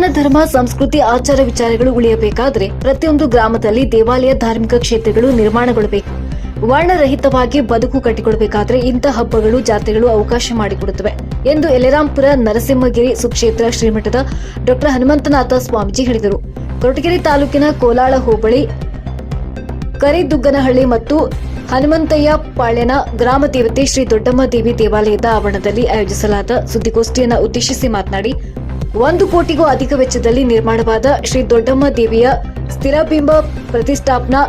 ಸನಾತನ ಧರ್ಮ, ಸಂಸ್ಕೃತಿ, ಆಚಾರ ವಿಚಾರಗಳು ಉಳಿಯಬೇಕಾದರೆ ಪ್ರತಿಯೊಂದು ಗ್ರಾಮದಲ್ಲಿ ದೇವಾಲಯ, ಧಾರ್ಮಿಕ ಕ್ಷೇತ್ರಗಳು ನಿರ್ಮಾಣಗೊಳ್ಳಬೇಕು. ವರ್ಣರಹಿತವಾಗಿ ಬದುಕು ಕಟ್ಟಿಕೊಡಬೇಕಾದ್ರೆ ಇಂಥ ಹಬ್ಬಗಳು, ಜಾತ್ರೆಗಳು ಅವಕಾಶ ಮಾಡಿಕೊಡುತ್ತವೆ ಎಂದು ಯಲರಾಂಪುರ ನರಸಿಂಹಗಿರಿ ಸುಕ್ಷೇತ್ರ ಶ್ರೀಮಠದ ಡಾಕ್ಟರ್ ಹನುಮಂತನಾಥ ಸ್ವಾಮೀಜಿ ಹೇಳಿದರು. ಕೊರಟಗೆರೆ ತಾಲೂಕಿನ ಕೋಲಾಳ ಹೋಬಳಿ, ಕರಿದುಗ್ಗನಹಳ್ಳಿ ಮತ್ತು ಹನುಮಂತಯ್ಯ ಪಾಳ್ಯನ ಗ್ರಾಮ ದೇವತೆ ಶ್ರೀ ದೊಡ್ಡಮ್ಮ ದೇವಿ ದೇವಾಲಯದ ಆವರಣದಲ್ಲಿ ಆಯೋಜಿಸಲಾದ ಸುದ್ದಿಗೋಷ್ಠಿಯನ್ನು ಉದ್ದೇಶಿಸಿ ಮಾತನಾಡಿ ಒಂದು ಕೋಟಿಗೂ ಅಧಿಕ ವೆಚ್ಚದಲ್ಲಿ ನಿರ್ಮಾಣವಾದ ಶ್ರೀ ದೊಡ್ಡಮ್ಮ ದೇವಿಯ ಸ್ಥಿರಬಿಂಬ ಪ್ರತಿಷ್ಠಾಪನಾ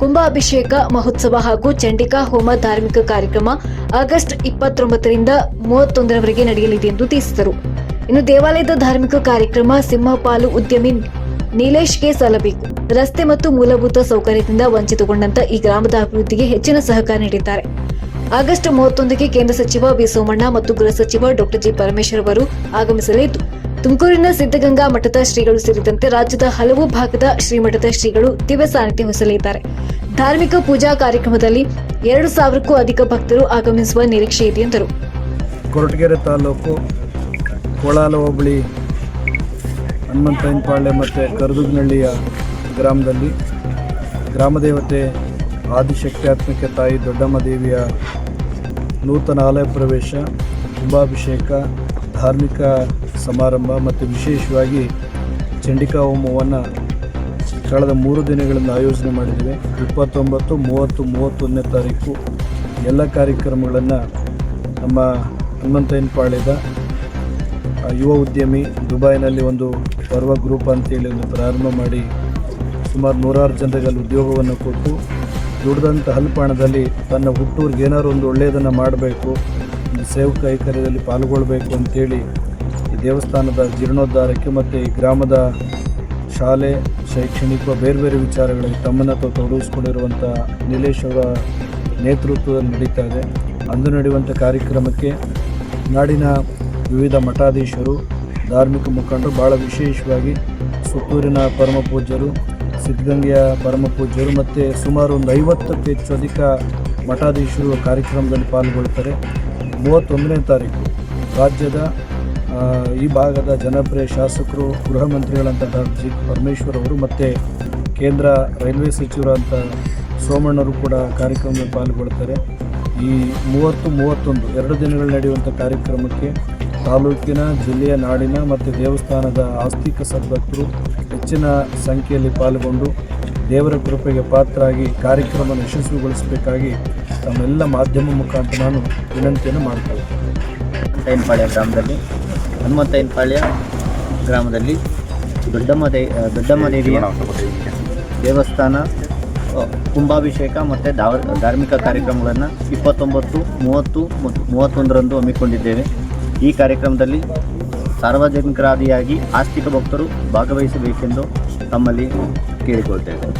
ಕುಂಭಾಭಿಷೇಕ ಮಹೋತ್ಸವ ಹಾಗೂ ಚಂಡಿಕಾ ಹೋಮ ಧಾರ್ಮಿಕ ಕಾರ್ಯಕ್ರಮ ಆಗಸ್ಟ್ ಇಪ್ಪತ್ತೊಂಬತ್ತರಿಂದ ಮೂವತ್ತೊಂದರವರೆಗೆ ನಡೆಯಲಿದೆ ಎಂದು ತಿಳಿಸಿದರು. ಇನ್ನು ದೇವಾಲಯದ ಧಾರ್ಮಿಕ ಕಾರ್ಯಕ್ರಮ ಸಿಂಹಪಾಲು ಉದ್ಯಮಿ ನೀಲೇಶ್ಗೆ ಸಲ್ಲಬೇಕು. ರಸ್ತೆ ಮತ್ತು ಮೂಲಭೂತ ಸೌಕರ್ಯದಿಂದ ವಂಚಿತಗೊಂಡಂತ ಈ ಗ್ರಾಮದ ಅಭಿವೃದ್ಧಿಗೆ ಹೆಚ್ಚಿನ ಸಹಕಾರ ನೀಡಿದ್ದಾರೆ. ಆಗಸ್ಟ್ ಮೂವತ್ತೊಂದಕ್ಕೆ ಕೇಂದ್ರ ಸಚಿವ ವಿ ಸೋಮಣ್ಣ ಮತ್ತು ಗೃಹ ಸಚಿವ ಡಾಕ್ಟರ್ ಜಿ ಪರಮೇಶ್ವರ್ ಅವರು ಆಗಮಿಸಲಿದ್ದು ತುಮಕೂರಿನ ಸಿದ್ಧಗಂಗಾ ಮಠದ ಶ್ರೀಗಳು ಸೇರಿದಂತೆ ರಾಜ್ಯದ ಹಲವು ಭಾಗದ ಶ್ರೀಮಠದ ಶ್ರೀಗಳು ದಿವ್ಯ ಸಾನ್ನಿಧ್ಯ ಹೊಸಲಿದ್ದಾರೆ ಧಾರ್ಮಿಕ ಪೂಜಾ ಕಾರ್ಯಕ್ರಮದಲ್ಲಿ ಎರಡು ಸಾವಿರಕ್ಕೂ ಅಧಿಕ ಭಕ್ತರು ಆಗಮಿಸುವ ನಿರೀಕ್ಷೆ ಇದೆ ಎಂದರು. ಕೊರಟಗೆರೆ ತಾಲೂಕು ಕೋಳಾಲ ಹೋಬಳಿ ಹನುಮಂತಯ್ಯನಪಾಳ್ಯ ಮತ್ತು ಕರದುಗ್ನಹಳ್ಳಿಯ ಗ್ರಾಮದಲ್ಲಿ ಗ್ರಾಮದೇವತೆ ಆತ್ಮಿಕ ತಾಯಿ ದೊಡ್ಡಮ್ಮ ದೇವಿಯ ನೂತನ ಆಲಯ ಪ್ರವೇಶ, ಕುಂಭಾಭಿಷೇಕ, ಧಾರ್ಮಿಕ ಸಮಾರಂಭ ಮತ್ತು ವಿಶೇಷವಾಗಿ ಚಂಡಿಕಾ ಹೋಮವನ್ನು ಕಳೆದ ಮೂರು ದಿನಗಳಿಂದ ಆಯೋಜನೆ ಮಾಡಿದ್ದೇವೆ. ಇಪ್ಪತ್ತೊಂಬತ್ತು, ಮೂವತ್ತು, ಮೂವತ್ತೊಂದನೇ ತಾರೀಕು ಎಲ್ಲ ಕಾರ್ಯಕ್ರಮಗಳನ್ನು ನಮ್ಮ ಹನುಮಂತಯ್ಯನ ಪಾಳ್ಯದ ಯುವ ಉದ್ಯಮಿ ದುಬೈನಲ್ಲಿ ಒಂದು ಪರ್ವ ಗ್ರೂಪ್ ಅಂತೇಳಿ ಒಂದು ಪ್ರಾರಂಭ ಮಾಡಿ ಸುಮಾರು ನೂರಾರು ಜನರಿಗೆ ಅಲ್ಲಿ ಉದ್ಯೋಗವನ್ನು ಕೊಟ್ಟು ದುಡ್ದಂಥ ಹಲ್ಪಾಣದಲ್ಲಿ ತನ್ನ ಹುಟ್ಟೂರಿಗೆ ಏನಾದ್ರು ಒಂದು ಒಳ್ಳೆಯದನ್ನು ಮಾಡಬೇಕು ಸೇವಕ ಕೈಕರ್ಯದಲ್ಲಿ ಪಾಲ್ಗೊಳ್ಬೇಕು ಅಂತೇಳಿ ದೇವಸ್ಥಾನದ ಜೀರ್ಣೋದ್ಧಾರಕ್ಕೆ ಮತ್ತು ಈ ಗ್ರಾಮದ ಶಾಲೆ, ಶೈಕ್ಷಣಿಕ ಬೇರೆ ಬೇರೆ ವಿಚಾರಗಳಲ್ಲಿ ತಮ್ಮನ್ನು ತಾವು ತೊಡಗಿಸ್ಕೊಂಡಿರುವಂಥ ನಿಲೇಶ್ ಅವರ ನೇತೃತ್ವದಲ್ಲಿ ನಡೀತಾ ಇದೆ. ಅಂದು ನಡೆಯುವಂಥ ಕಾರ್ಯಕ್ರಮಕ್ಕೆ ನಾಡಿನ ವಿವಿಧ ಮಠಾಧೀಶರು, ಧಾರ್ಮಿಕ ಮುಖಂಡರು ಭಾಳ ವಿಶೇಷವಾಗಿ ಸುತ್ತೂರಿನ ಪರಮ ಪೂಜ್ಯರು, ಸಿದ್ಧಗಂಗೆಯ ಪರಮ ಪೂಜ್ಯರು ಮತ್ತು ಸುಮಾರು ಒಂದು ಐವತ್ತಕ್ಕೂ ಹೆಚ್ಚು ಅಧಿಕ ಮಠಾಧೀಶರು ಕಾರ್ಯಕ್ರಮದಲ್ಲಿ ಪಾಲ್ಗೊಳ್ತಾರೆ ಮೂವತ್ತೊಂದನೇ ತಾರೀಕು ರಾಜ್ಯದ ಈ ಭಾಗದ ಜನಪ್ರಿಯ ಶಾಸಕರು, ಗೃಹ ಮಂತ್ರಿಗಳಂತ ಡಾಕ್ಟರ್ ಜಿ ಪರಮೇಶ್ವರ್ ಅವರು ಮತ್ತು ಕೇಂದ್ರ ರೈಲ್ವೆ ಸಚಿವರಂತ ಸೋಮಣ್ಣವರು ಕೂಡ ಕಾರ್ಯಕ್ರಮದಲ್ಲಿ ಪಾಲ್ಗೊಳ್ತಾರೆ. ಈ ಮೂವತ್ತು ಮೂವತ್ತೊಂದು, ಎರಡು ದಿನಗಳು ನಡೆಯುವಂಥ ಕಾರ್ಯಕ್ರಮಕ್ಕೆ ತಾಲೂಕಿನ, ಜಿಲ್ಲೆಯ ನಾಡಿನ ಮತ್ತು ದೇವಸ್ಥಾನದ ಆಸ್ತಿಕ ಸದ್ಭಕ್ತರು ಹೆಚ್ಚಿನ ಸಂಖ್ಯೆಯಲ್ಲಿ ಪಾಲ್ಗೊಂಡು ದೇವರ ಕೃಪೆಗೆ ಪಾತ್ರರಾಗಿ ಕಾರ್ಯಕ್ರಮ ಯಶಸ್ವಿಗೊಳಿಸಬೇಕಾಗಿ ತಮ್ಮೆಲ್ಲ ಮಾಧ್ಯಮ ಮುಖಾಂತರ ನಾನು ವಿನಂತಿಯನ್ನು ಮಾಡ್ತಾ ಇದ್ದೇನೆ ಗ್ರಾಮದಲ್ಲಿ ಹನುಮಂತಯ್ಯನಪಾಳ್ಯ ಗ್ರಾಮದಲ್ಲಿ ದೊಡ್ಡಮ್ಮ ದೇ ದೊಡ್ಡಮ್ಮ ದೇವಿಯ ದೇವಸ್ಥಾನ ಕುಂಭಾಭಿಷೇಕ ಮತ್ತು ಧಾವ ಧಾರ್ಮಿಕ ಕಾರ್ಯಕ್ರಮಗಳನ್ನು ಇಪ್ಪತ್ತೊಂಬತ್ತು ಮೂವತ್ತು ಮತ್ತು ಮೂವತ್ತೊಂದರಂದು ಹಮ್ಮಿಕೊಂಡಿದ್ದೇವೆ. ಈ ಕಾರ್ಯಕ್ರಮದಲ್ಲಿ ಸಾರ್ವಜನಿಕರಾದಿಯಾಗಿ ಆಸ್ತಿಕ ಭಕ್ತರು ಭಾಗವಹಿಸಬೇಕೆಂದು ತಮ್ಮಲ್ಲಿ ಕೇಳಿಕೊಳ್ತೇವೆ.